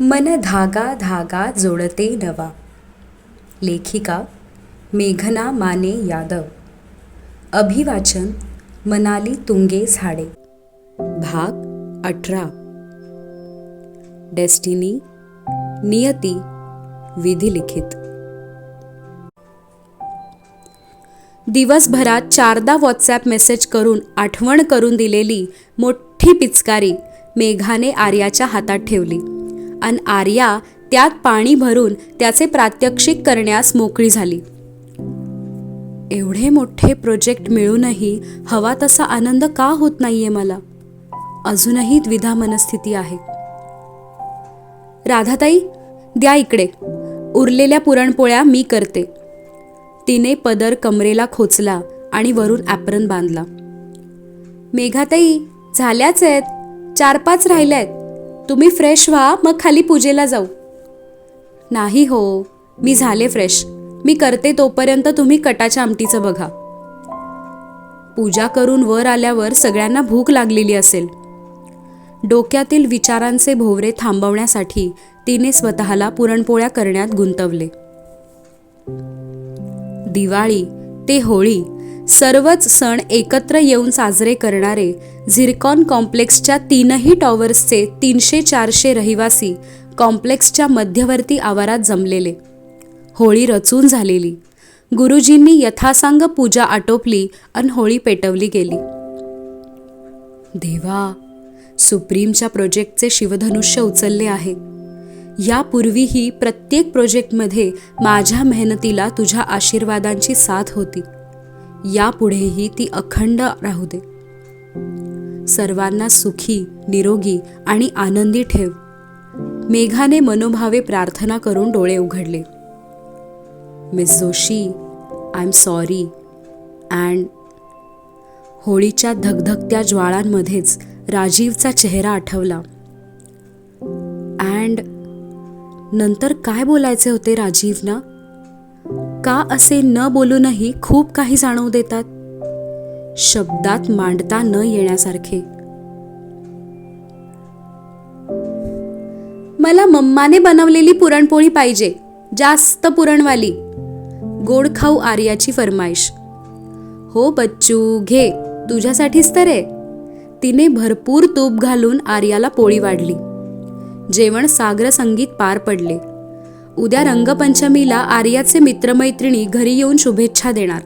मन धागा धागा जोडते नवा. लेखिका मेघना माने यादव. अभिवाचन मनाली तुंगे झाडे. भाग अठरा. डेस्टिनी नियती विधिलिखित. दिवसभरात चारदा व्हॉट्सॲप मेसेज करून आठवण करून दिलेली मोठी पिचकारी मेघाने आर्याच्या हातात ठेवली. आणि आर्या त्यात पाणी भरून त्याचे प्रात्यक्षिक करण्यास मोकळी झाली. एवढे मोठे प्रोजेक्ट मिळूनही हवा तसा आनंद का होत नाहीये मला? अजूनही द्विधा मनस्थिती आहे. राधाताई द्या इकडे. उरलेल्या पुरणपोळ्या मी करते. तिने पदर कमरेला खोचला आणि वरून ॲप्रन बांधला. मेघाताई झाल्याच आहेत. चार पाच राहिल्या आहेत तुम्ही फ्रेश व्हा मग खाली पूजेला जाऊ. नाही हो मी झाले फ्रेश मी करते तोपर्यंत तुम्ही कटाच्या आमटीचं बघा. पूजा करून वर आल्यावर सगळ्यांना भूक लागलेली असेल. डोक्यातील विचारांचे भोवरे थांबवण्यासाठी तिने स्वतःला पुरणपोळ्या करण्यात गुंतवले. दिवाळी ते होळी सर्वच सण एकत्र येऊन साजरे करणारे झिरकॉन कॉम्प्लेक्सच्या तीनही टॉवर्सचे तीनशे चारशे रहिवासी कॉम्प्लेक्सच्या मध्यवर्ती आवारात जमलेले. होळी रचून झालेली. गुरुजींनी यथासांग पूजा आटोपली आणि होळी पेटवली गेली. देवा सुप्रीमच्या प्रोजेक्टचे शिवधनुष्य उचलले आहे. यापूर्वीही प्रत्येक प्रोजेक्टमध्ये माझ्या मेहनतीला तुझ्या आशीर्वादांची साथ होती. यापुढेही ती अखंड राहू दे. सर्वांना सुखी निरोगी आणि आनंदी ठेव. मेघाने मनोभावे प्रार्थना करून डोळे उघडले. Miss Joshi I am sorry and होळीच्या धगधगत्या ज्वाळांमध्येच राजीवचा चेहरा आठवला. अँड नंतर काय बोलायचे होते राजीवना? का असे न बोलूनही खूप काही जाणवू देतात? शब्दात मांडता न येण्यासारखे. मला मम्माने बनवलेली पुरणपोळी पाहिजे जास्त पुरणवाली. गोड खाऊ आर्याची फरमाईश. हो बच्चू घे तुझ्यासाठीच तर आहे. तिने भरपूर तूप घालून आर्याला पोळी वाढली. जेवण सागर संगीत पार पडले. उद्या रंगपंचमीला आर्याचे मित्रमैत्रिणी घरी येऊन शुभेच्छा देणार.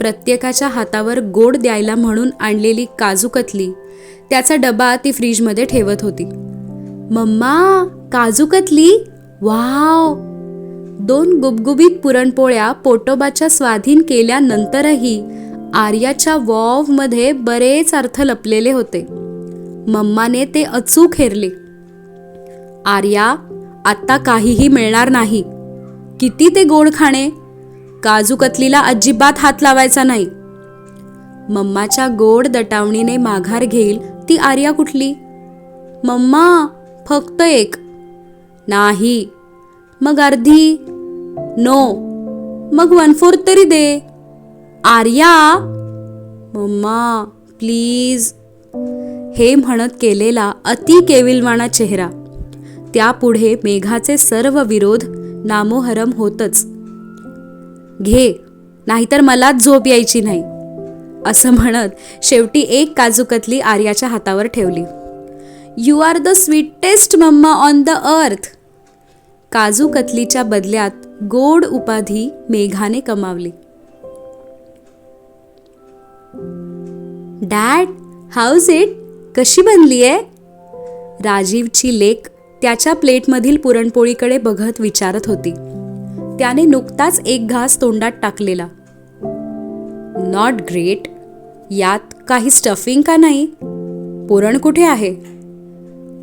प्रत्येकाच्या हातावर गोड द्यायला म्हणून आणलेली काजू कतली. त्याचा डबा ती फ्रीजमध्ये ठेवत होती. मम्मा काजू कतली? वाव! दोन गुबगुबीत पुरणपोळ्या पोटोबाच्या स्वाधीन केल्यानंतरही आर्याच्या वॉवमध्ये बरेच अर्थ लपलेले होते. मम्माने ते अचूक हेरले. आर्या आत्ता काहीही मिळणार नाही. किती ते गोड खाणे? काजू कतलीला अजिबात हात लावायचा नाही. मम्माच्या गोड दटावणीने माघार घेईल ती आर्या कुठली? मम्मा फक्त एक. नाही. मग अर्धी? नो. मग वन फोर्थ तरी दे. आर्या! Mamma please. हे म्हणत केलेला अति केविलवाणा चेहरा त्यापुढे मेघाचे सर्व विरोध नामोहरम होतच. घे नाहीतर मलाच झोप यायची नाही असं म्हणत शेवटी एक काजूकतली आर्याच्या हातावर ठेवली. You are the sweetest mamma on the earth काजू कतलीच्या बदल्यात गोड उपाधी मेघाने कमावली. डॅड हाऊज इट कशी बनली आहे राजीवची लेक त्याच्या प्लेटमधील पुरणपोळीकडे बघत विचारत होती. त्याने नुकताच एक घास तोंडात टाकलेला. नॉट ग्रेट यात काही स्टफिंग का नाही? पुरण कुठे आहे?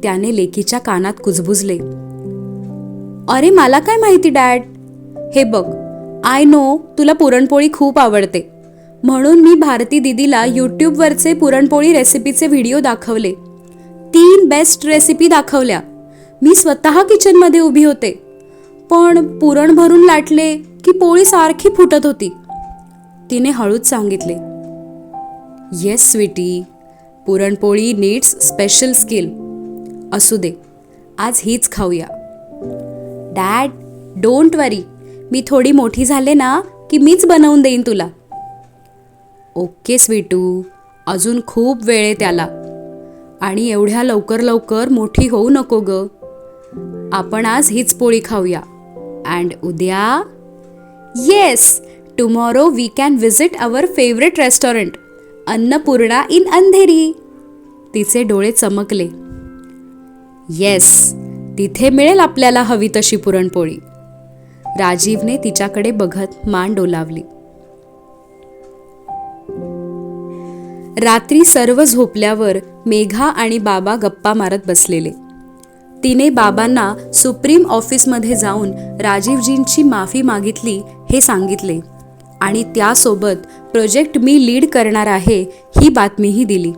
त्याने लेकीच्या कानात कुजबुजले. अरे मला काय माहिती डॅड? हे बघ आय नो तुला पुरणपोळी खूप आवडते. म्हणून मी भारती दिदीला यूट्यूबवरचे पुरणपोळी रेसिपीचे व्हिडिओ दाखवले. तीन बेस्ट रेसिपी दाखवल्या. मी स्वतः किचनमध्ये उभी होते. पण पुरण भरून लाटले की पोळी सारखी फुटत होती. तिने हळूच सांगितले yes sweetie puran poli needs special skill असू दे आज हीच खाऊया. डॅड डोंट वरी मी थोडी मोठी झाले ना की मीच बनवून देईन तुला. ओके स्वीटू अजून खूप वेळ आहे त्याला. आणि एवढ्या लवकर लवकर मोठी होऊ नको ग. आपण आज हीच पोळी खाऊया. अँड उद्या yes tomorrow we can visit our favourite restaurant Annapurna in Andheri तिचे डोळे चमकले. येस तिथे मिळेल आपल्याला हवी तशी पुरणपोळी. राजीवने तिच्याकडे बघत मान डोलावली. रात्री सर्व झोपल्यावर मेघा आणि बाबा गप्पा मारत बसलेले. तिने बाबांना सुप्रीम ऑफिसमध्ये जाऊन राजीवजींची माफी मागितली हे सांगितले. आणि त्यासोबत प्रोजेक्ट मी लीड करणार आहे ही बातमीही दिली.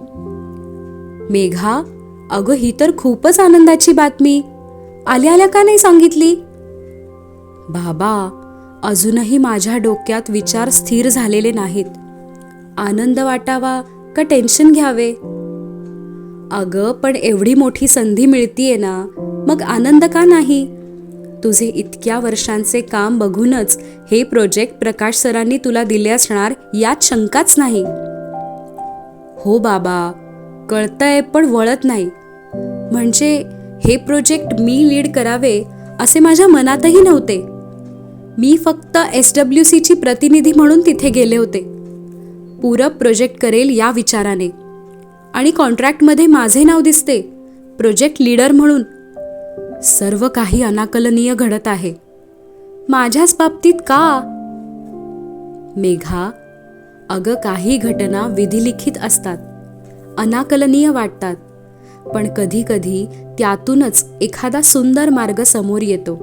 मेघा अगं ही तर खूपच आनंदाची बातमी. आल्या आल्या का नाही सांगितली? बाबा अजूनही माझ्या डोक्यात विचार स्थिर झालेले नाहीत. आनंद वाटावा का टेन्शन घ्यावे? अगं पण एवढी मोठी संधी मिळतीये ना. मग आनंद का नाही? तुझे इतक्या वर्षांचे काम बघूनच हे प्रोजेक्ट प्रकाश सरांनी तुला दिले असणार यात शंकाच नाही. हो बाबा कळतंय पण वळत नाही. म्हणजे हे प्रोजेक्ट मी लीड करावे असे माझ्या मनातही नव्हते. मी फक्त एस डब्ल्यू सीची प्रतिनिधी म्हणून तिथे गेले होते. पूरब प्रोजेक्ट करेल या विचाराने. आणि कॉन्ट्रॅक्टमध्ये माझे नाव दिसते. प्रोजेक्ट लीडर म्हणून. सर्व काही अनाकलनीय घडत आहे. माझ्याच बाबतीत का? मेघा अगं काही घटना विधिलिखित असतात. अनाकलनीय वाटतात. पण कधी कधी त्यातूनच एखादा सुंदर मार्ग समोर येतो.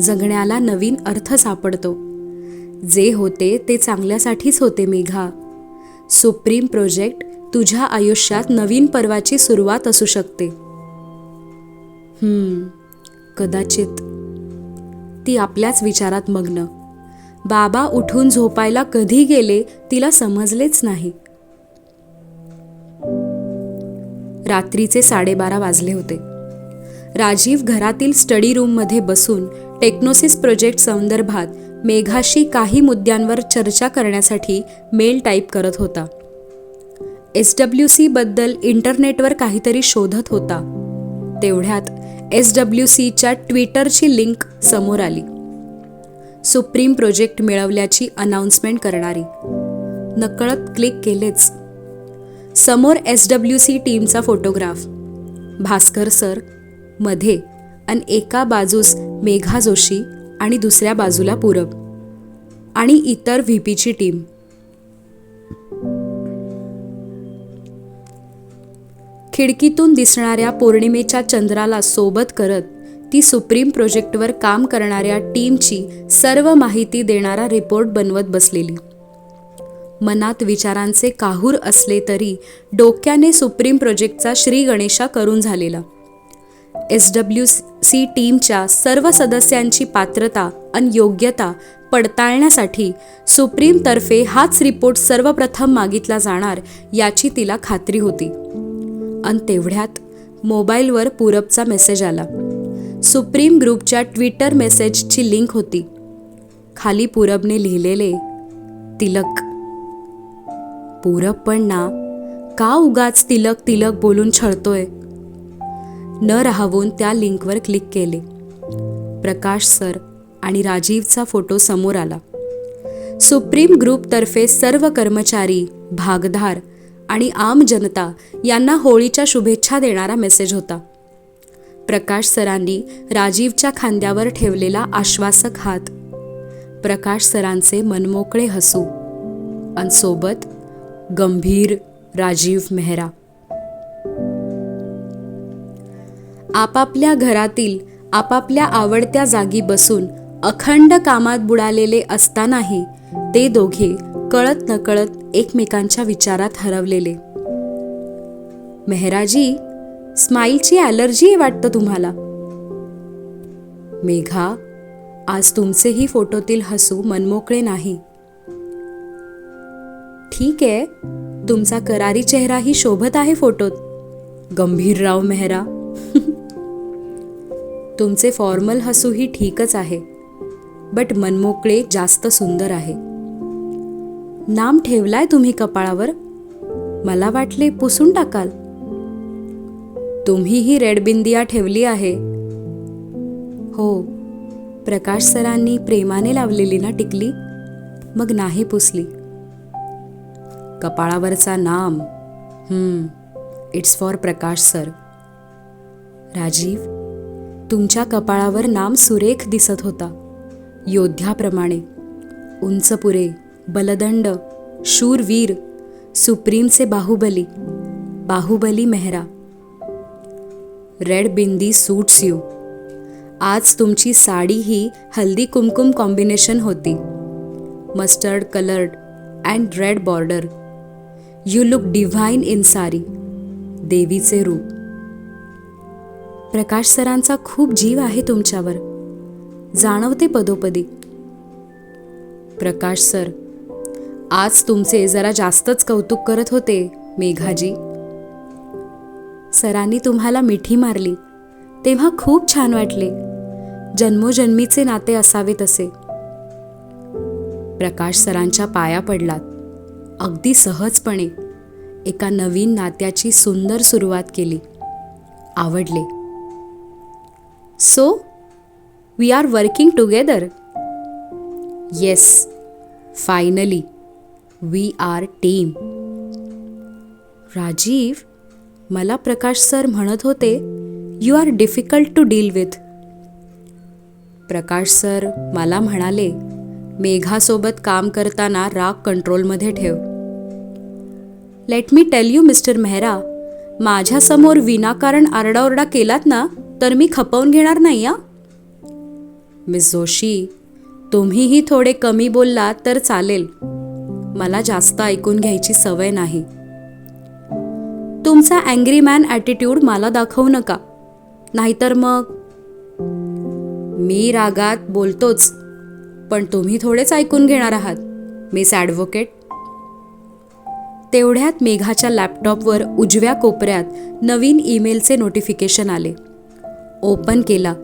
जगण्याला नवीन अर्थ सापडतो. जे होते ते चांगल्यासाठीच होते मेघा. सुप्रीम प्रोजेक्ट तुझ्या आयुष्यात नवीन पर्वाची सुरुवात असू शकते. हम्म कदाचित. ती आपल्याच विचारात मग्न. बाबा उठून झोपायला कधी गेले तिला समजलेच नाही. रात्रीचे साडेबारा वाजले होते. राजीव घरातील स्टडी रूममध्ये बसून टेक्नोसिस प्रोजेक्ट संदर्भात मेघाशी काही मुद्द्यांवर चर्चा करण्यासाठी मेल टाईप करत होता. एस डब्ल्यू सीबद्दल इंटरनेटवर काहीतरी शोधत होता. तेवढ्यात एस डब्ल्यू सीच्या ट्विटरची लिंक समोर आली. सुप्रीम प्रोजेक्ट मिळवल्याची अनाउन्समेंट करणारी. नकळत क्लिक केलेच. समोर एस डब्ल्यू सी टीमचा फोटोग्राफ. भास्कर सरमध्ये आणि एका बाजूस मेघा जोशी आणि दुसऱ्या बाजूला पूरब. आणि इतर व्ही पीची टीम. खिडकीतून दिसणाऱ्या पौर्णिमेच्या चंद्राला सोबत करत ती सुप्रीम प्रोजेक्टवर काम करणाऱ्या टीमची सर्व माहिती देणारा रिपोर्ट बनवत बसलेली. मनात विचारांचे काहूर असले तरी डोक्याने सुप्रीम प्रोजेक्टचा श्री गणेशा करून झालेला. एस डब्ल्यू सी टीमच्या सर्व सदस्यांची पात्रता आणि योग्यता पडताळण्यासाठी सुप्रीमतर्फे हाच रिपोर्ट सर्वप्रथम मागितला जाणार याची तिला खात्री होती. आणि तेवढ्यात मोबाईलवर पूरबचा मेसेज आला. सुप्रीम ग्रुपच्या ट्विटर मेसेजची लिंक होती. खाली पूरबने लिहिलेले तिलक. पूरब पण ना का उगाच तिलक तिलक बोलून छळतोय? न राहवून त्या लिंकवर क्लिक केले. प्रकाश सर आणि राजीवचा फोटो समोर आला. सुप्रीम ग्रुपतर्फे सर्व कर्मचारी भागधार आणि आम जनता यांना होळीच्या शुभेच्छा देणारा मेसेज होता. प्रकाश सरांनी राजीवच्या खांद्यावर ठेवलेला आश्वासक हात. प्रकाश सरांचे मनमोकळे हसू. आणि सोबत गंभीर राजीव मेहरा. आपापल्या घरातील आपापल्या आवडत्या जागी बसून अखंड कामात बुडालेले असतानाही ते दोघे कळत नकळत एकमेकांच्या विचारात हरवलेले. मेहराजी स्माईलची ॲलर्जी आहे वाटतं तुम्हाला. मेघा आज तुमचेही फोटोतील हसू मनमोकळे नाही. ठीक आहे तुमचा करारी चेहराही शोभत आहे फोटोत. गंभीरराव मेहरा. तुमचे फॉर्मल हसूही ठीकच आहे बट मनमोकळे जास्त सुंदर आहे. नाम ठेवलाय तुम्ही कपाळावर? मला वाटले पुसून टाकाल. तुम्हीही रेड बिंदिया ठेवली आहे. हो प्रकाश सरांनी प्रेमाने लावलेली ना टिकली? मग नाही पुसली. कपाळावरचा नाम it's for Prakash sir. Rajiv तुमच्या कपाळावर नाम सुरेख दिसत होता. योद्ध्याप्रमाणे उंच पुरे बलदंड शूरवीर सुप्रीमचे Baahubali Baahubali Mehra. Red bindi suits you आज तुमची साडी ही हल्दी कुमकुम कॉम्बिनेशन होती। Mustard coloured and red border. You look divine in sari देवीचे रूप। प्रकाश सरांचा खूप जीव आहे तुमच्यावर जाणवते पदोपदी। प्रकाश सर आज तुमचे जरा जास्तच कौतुक करत होते मेघाजी. सरांनी तुम्हाला मिठी मारली तेव्हा खूप छान वाटले. जन्मोजन्मीचे नाते असावे तसे. प्रकाश सरांच्या पाया पडलात. अगदी सहजपणे एका नवीन नात्याची सुंदर सुरुवात केली. आवडले. So we are working together yes finally we are team Rajiv मला प्रकाश सर म्हणत होते you are difficult to deal with Prakash sir मला म्हणाले मेघासोबत काम करताना राग कंट्रोलमध्ये ठेव. Let me tell you mister Mehra माझ्यासमोर विनाकारण आरडाओरडा केलात ना तर मी खपवून घेणार नाही या मिस जोशी तुम्हीही थोडे कमी बोललात तर चालेल. मला जास्त ऐकून घ्यायची सवय नाही. तुमचा अँग्री मॅन ॲटिट्यूड मला दाखवू नका. नाहीतर मग? मी रागात बोलतोच पण तुम्ही थोडेच ऐकून घेणार आहात मिस ॲडव्होकेट. तेवढ्यात मेघाच्या लॅपटॉपवर उजव्या कोपऱ्यात नवीन ईमेलचे नोटिफिकेशन आले. ओपन केला.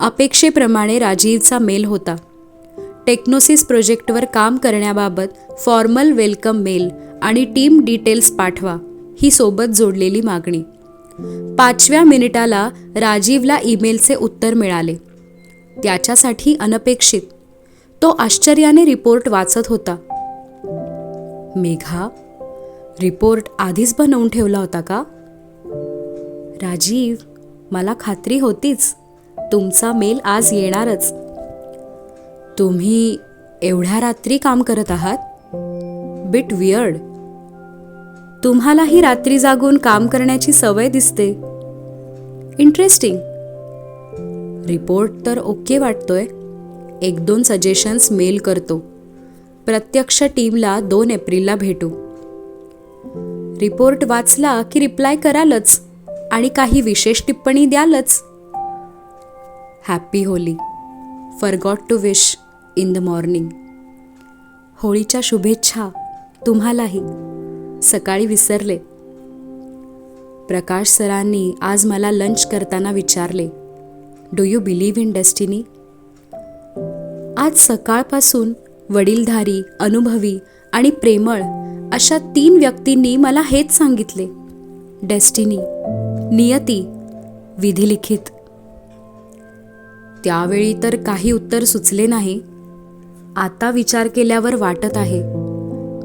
अपेक्षेप्रमाणे राजीवचा मेल होता. टेक्नोसिस प्रोजेक्टवर काम करण्याबाबत फॉर्मल वेलकम मेल आणि टीम डिटेल्स पाठवा ही सोबत जोडलेली मागणी. पाचव्या मिनिटाला राजीवला ईमेलचे उत्तर मिळाले. त्याच्यासाठी अनपेक्षित. तो आश्चर्याने रिपोर्ट वाचत होता. मेघा रिपोर्ट आधीच बनवून ठेवला होता का? राजीव मला खात्री होतीच. तुमचा मेल आज येणारच. तुम्ही एवढ्या रात्री काम करत आहात? बिट वियर्ड तुम्हालाही रात्री जागून काम करण्याची सवय दिसते. इंटरेस्टिंग रिपोर्ट तर ओके वाटतोय. एक दोन सजेशन्स मेल करतो. प्रत्यक्ष टीमला दोन एप्रिलला भेटू. रिपोर्ट वाचला की रिप्लाय करालच आणि काही विशेष टिप्पणी द्यालच. Happy Holi forgot to wish in the morning. होळीच्या शुभेच्छा तुम्हालाही. सकाळी विसरले. प्रकाश सरांनी आज मला लंच करताना विचारले do you believe in destiny आज सकाळपासून वडीलधारी अनुभवी आणि प्रेमळ अशा तीन व्यक्तींनी मला हेच सांगितले. डेस्टिनी नियती विधिलिखित. त्यावेळी तर काही उत्तर सुचले नाही आता विचार केल्यावर वाटत आहे.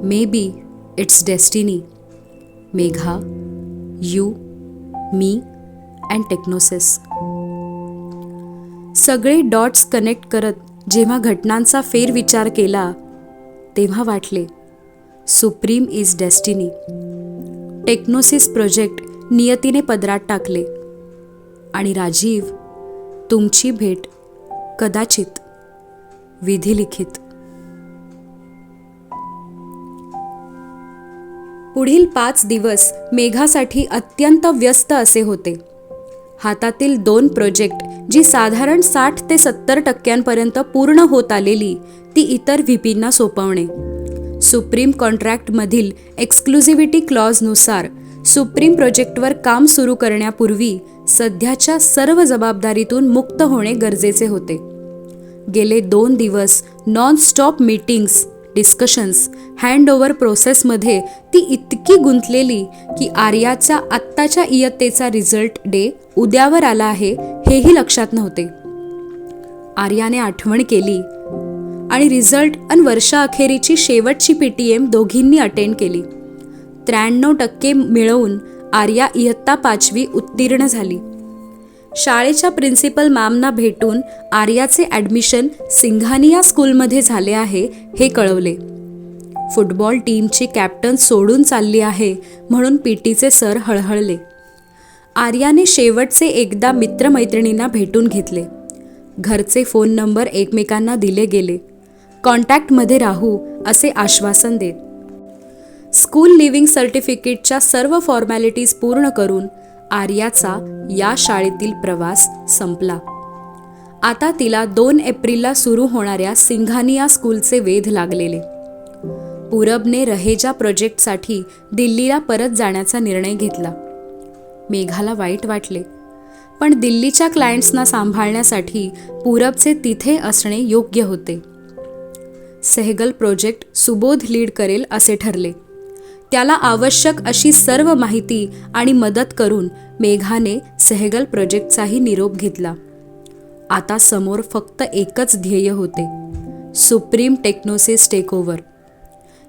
Maybe it's destiny Megha you me and Technosys सगळे डॉट्स कनेक्ट करत जेव्हा घटनांचा फेरविचार केला तेव्हा वाटले Supreme is destiny Technosys project नियतीने पदरात टाकले. आणि राजीव तुमची भेट कदाचित विधिलिखित. पुढील पाच दिवस मेघासाठी अत्यंत व्यस्त असे होते. हातातील दोन प्रोजेक्ट जी साधारण साठ ते सत्तर टक्क्यांपर्यंत पूर्ण होत आलेली ती इतर व्हीपींना सोपवणे. सुप्रीम कॉन्ट्रॅक्टमधील एक्सक्लुझिव्हिटी क्लॉजनुसार सुप्रीम प्रोजेक्टवर काम सुरू करण्यापूर्वी सध्याच्या सर्व जबाबदारीतून मुक्त होणे गरजेचे होते. गेले दोन दिवस नॉनस्टॉप मीटिंग्स डिस्कशन्स हँडओव्हर प्रोसेसमध्ये ती इतकी गुंतलेली की आर्याचा आत्ताच्या इयत्तेचा रिझल्ट डे उद्यावर आला आहे हेही लक्षात नव्हते. आर्याने आठवण केली आणि रिझल्ट आणि वर्षाअखेरीची शेवटची पी टी एम दोघींनी अटेंड केली. त्र्याण्णव टक्के मिळवून आर्या इयत्ता पाचवी उत्तीर्ण झाली. शाळेच्या प्रिन्सिपल मॅमना भेटून आर्याचे ॲडमिशन सिंघानिया स्कूलमध्ये झाले आहे हे कळवले. फुटबॉल टीमची कॅप्टन सोडून चालली आहे म्हणून पी टीचे सर हळहळले. आर्याने शेवटचे एकदा मित्रमैत्रिणींना भेटून घेतले. घरचे फोन नंबर एकमेकांना दिले गेले. कॉन्टॅक्टमध्ये राहू असे आश्वासन देत. स्कूल लिव्हिंग सर्टिफिकेटच्या सर्व फॉर्मॅलिटीज पूर्ण करून आर्याचा या शाळेतील प्रवास संपला. आता तिला दोन एप्रिलला सुरू होणाऱ्या सिंघानिया स्कूलचे वेध लागलेले. पूरबने रहेजा प्रोजेक्टसाठी दिल्लीला परत जाण्याचा निर्णय घेतला. मेघाला वाईट वाटले पण दिल्लीच्या क्लायंट्सना सांभाळण्यासाठी पूरबचे तिथे असणे योग्य होते. सेहगल प्रोजेक्ट सुबोध लीड करेल असे ठरले. त्याला आवश्यक अशी सर्व माहिती आणि मदत करून मेघाने सेहगल प्रोजेक्टचाही निरोप घेतला. आता समोर फक्त एकच ध्येय होते सुप्रीम टेक्नोसिस टेकओव्हर.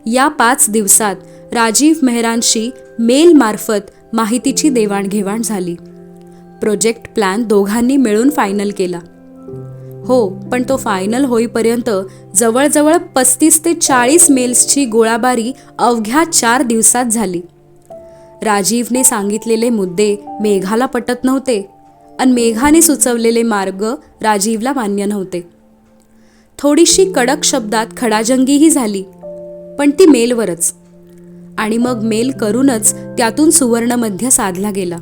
या पाच दिवसात राजीव मेहरांशी मेलमार्फत माहितीची देवाणघेवाण झाली. प्रोजेक्ट प्लॅन दोघांनी मिळून फायनल केला. हो पण तो फायनल होईपर्यंत जवळजवळ पस्तीस ते चाळीस मेल्सची गोळाबारी अवघ्या चार दिवसात झाली. राजीवने सांगितलेले मुद्दे मेघाला पटत नव्हते आणि मेघाने सुचवलेले मार्ग राजीवला मान्य नव्हते. थोडीशी कडक शब्दात खडाजंगीही झाली पण ती मेलवरच आणि मग मेल करूनच त्यातून सुवर्णमध्य साधला गेला.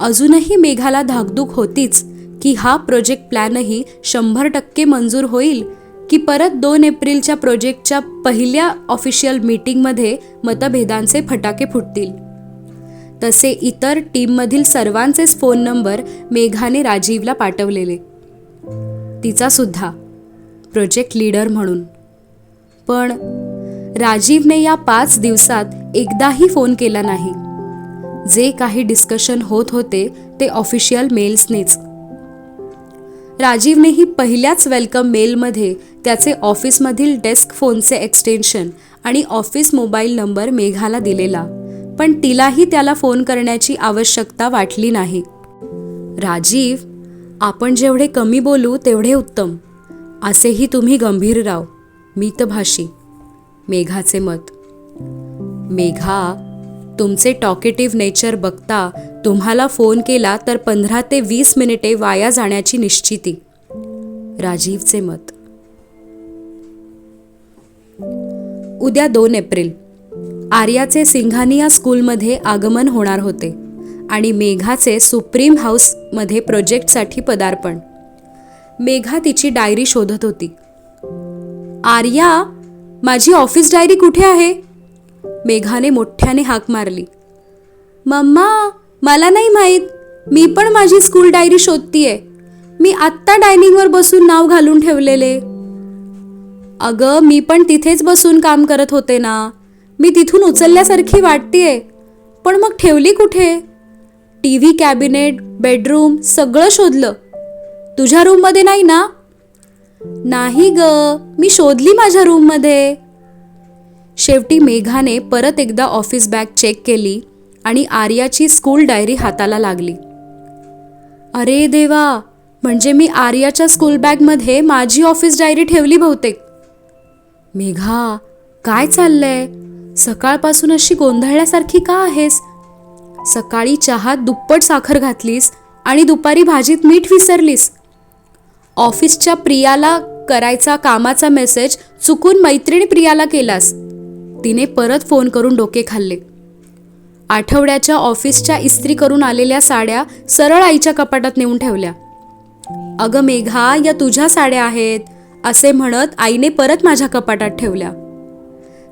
अजूनही मेघाला धाकधूक होतीच की हा प्रोजेक्ट प्लॅनही शंभर टक्के मंजूर होईल? की परत दोन एप्रिलच्या प्रोजेक्टच्या पहिल्या ऑफिशियल मीटिंगमध्ये मतभेदांचे फटाके फुटतील? तसे इतर टीममधील सर्वांचेच फोन नंबर मेघाने राजीवला पाठवलेले. तिचा सुद्धा. प्रोजेक्ट लीडर म्हणून. पण राजीवने या पाच दिवसात एकदाही फोन केला नाही. जे काही डिस्कशन होत होते ते ऑफिशियल मेल्सनेच राजीवनेही पहिल्याच वेलकम मेलमध्ये त्याचे ऑफिसमधील डेस्क फोनचे एक्सटेन्शन आणि ऑफिस मोबाईल नंबर मेघाला दिलेला. पण तिलाही त्याला फोन करण्याची आवश्यकता वाटली नाही. राजीव आपण जेवढे कमी बोलू तेवढे उत्तम. असेही तुम्ही गंभीर राव. मितभाषी मेघाचे मत. मेघा तुमचे टॉकेटिव्ह नेचर बघता तुम्हाला फोन केला तर पंधरा ते वीस मिनिटे वाया जाण्याची निश्चिती. राजीवचे मत. उद्या दोन एप्रिल. आर्याचे सिंघानिया स्कूलमध्ये आगमन होणार होते आणि मेघाचे सुप्रीम हाऊसमध्ये प्रोजेक्टसाठी पदार्पण. मेघा तिची डायरी शोधत होती. आर्या माझी ऑफिस डायरी कुठे आहे? मेघाने मोठ्याने हाक मारली. मम्मा मला नाही माहीत. मी पण माझी स्कूल डायरी शोधतीये. मी आत्ता डायनिंगवर बसून नाव घालून ठेवलेले. अगं मी पण तिथेच बसून काम करत होते ना. मी तिथून उचलल्यासारखी वाटतेय. पण मग ठेवली कुठे? टी व्ही कॅबिनेट बेडरूम सगळं शोधलं. तुझ्या रूममध्ये नाही ना? नाही ग. मी शोधली माझ्या रूममध्ये शेवटी मेघाने परत एकदा ऑफिस बॅग चेक केली आणि आर्याची स्कूल डायरी हाताला लागली. अरे देवा म्हणजे मी आर्याच्या स्कूल बॅगमध्ये माझी ऑफिस डायरी ठेवली बहुतेक. मेघा काय चाललंय? सकाळपासून अशी गोंधळल्यासारखी का आहेस? सकाळी चहात दुप्पट साखर घातलीस आणि दुपारी भाजीत मीठ विसरलीस. ऑफिसच्या प्रियाला करायचा कामाचा मेसेज चुकून मैत्रिणी प्रियाला केलास. तिने परत फोन करून डोके खाल्ले. आठवड्याच्या ऑफिसच्या इस्त्री करून आलेल्या साड्या सरळ आईच्या कपाटात नेऊन ठेवल्या. अगं मेघा या तुझ्या साड्या आहेत असे म्हणत आईने परत माझ्या कपाटात ठेवल्या.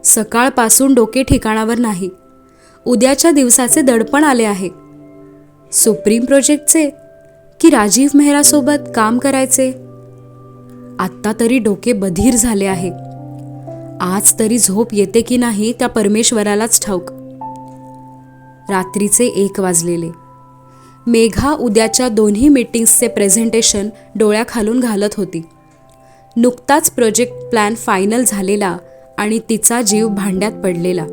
सकाळपासून डोके ठिकाणावर नाही. उद्याच्या दिवसाचे दडपण आले आहे. सुप्रीम प्रोजेक्टचे की राजीव मेहरासोबत काम करायचे? आत्ता तरी डोके बधीर झाले आहे. आज तरी झोप येते की नाही त्या परमेश्वरालाच ठाऊक. रात्रीचे एक वाजलेले. मेघा उद्याच्या दोन्ही मीटिंग्सचे प्रेझेंटेशन डोळ्याखालून घालत होती. नुकताच प्रोजेक्ट प्लॅन फायनल झालेला आणि तिचा जीव भांड्यात पडलेला.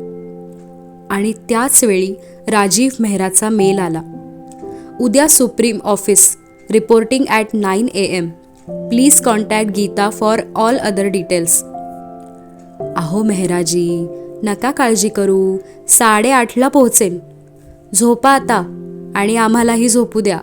आणि त्याच वेळी राजीव मेहराचा मेल आला. उद्या supreme office reporting at nine A M please contact Geeta for all other details अहो मेहराजी नका काळजी करू. साडेआठला पोहोचेन झोपा आता आणि आम्हालाही झोपू द्या.